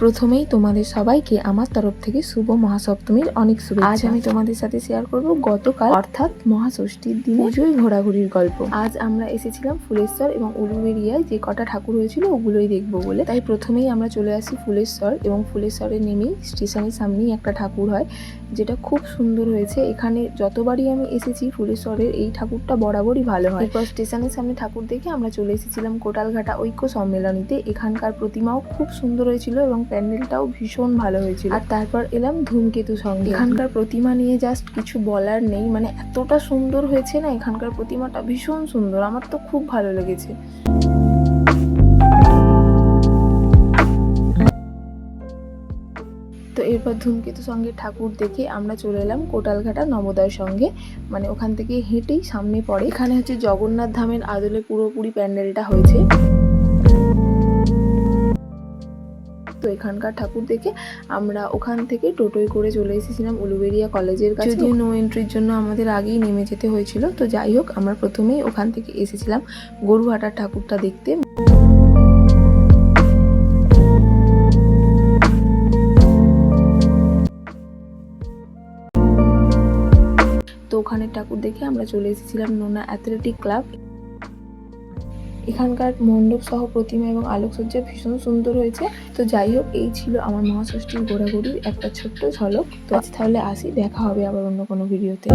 প্রথমেই তোমাদের সবাইকে আমার তরফ থেকে শুভ মহাসপ্তমীর অনেক শুভেচ্ছা। আজ আমি তোমাদের সাথে শেয়ার করব গতকাল অর্থাৎ মহাষষ্ঠীর দিন পুজোয় ঘোরাঘুরির গল্প। আজ আমরা এসেছিলাম ফুলেশ্বর এবং উলুবেরিয়ায় যে কটা ঠাকুর হয়েছিল ওগুলোই দেখব বলে। তাই প্রথমেই আমরা চলে আসি ফুলেশ্বর এবং ফুলেশ্বরে নেমেই স্টেশনের সামনেই একটা ঠাকুর হয় যেটা খুব সুন্দর হয়েছে। এখানে যতবারই আমি এসেছি ফুলেশ্বরের এই ঠাকুরটা বরাবরই ভালো হয়। এরপর স্টেশনের সামনে ঠাকুর দেখে আমরা চলে এসেছিলাম কোটালঘাটা ঐক্য সম্মেলনীতে। এখানকার প্রতিমাও খুব সুন্দর হয়েছিল এবং প্যান্ডেলটাও ভীষণ ভালো হয়েছিল। আর তারপর এলাম ধূমকেতু সঙ্গে। এখানকার প্রতিমা নিয়ে জাস্ট কিছু বলার নেই। মানে এতটা সুন্দর হয়েছে না এখানকার প্রতিমাটা ভীষণ সুন্দর। আমার তো খুব ভালো লেগেছে। তো এরপর ধূমকেতু সঙ্গে ঠাকুর দেখে আমরা চলে এলাম কোটালঘাটা নবোদয় সঙ্গে। মানে ওখান থেকে হেঁটেই সামনে পড়ে। এখানে হচ্ছে জগন্নাথ ধামের আদলে পুরোপুরি প্যান্ডেলটা হয়েছে। তো এখানকার ঠাকুর দেখে আমরা ওখান থেকে টোটোয় করে চলে এসেছিলাম উলুবেরিয়া কলেজের কাছে। যদিও নো এন্ট্রির জন্য আমাদের আগেই নেমে যেতে হয়েছিল তো যাই হোক আমরা প্রথমেই ওখান থেকে এসেছিলাম গরুহাটার ঠাকুরটা দেখতে। তো ওখানে ঠাকুর দেখে আমরা চলে এসেছিলাম নোনা অ্যাথলেটিক ক্লাব। এখানকার মণ্ডপ সহ প্রতিমা এবং আলোকসজ্জা ভীষণ সুন্দর হয়েছে। তো যাই হোক, এই ছিল আমার মহাষষ্ঠীর ঘোরাঘুরির একটা ছোট্ট ঝলক। তো আজ তাহলে আসি, দেখা হবে আবার অন্য কোনো ভিডিওতে।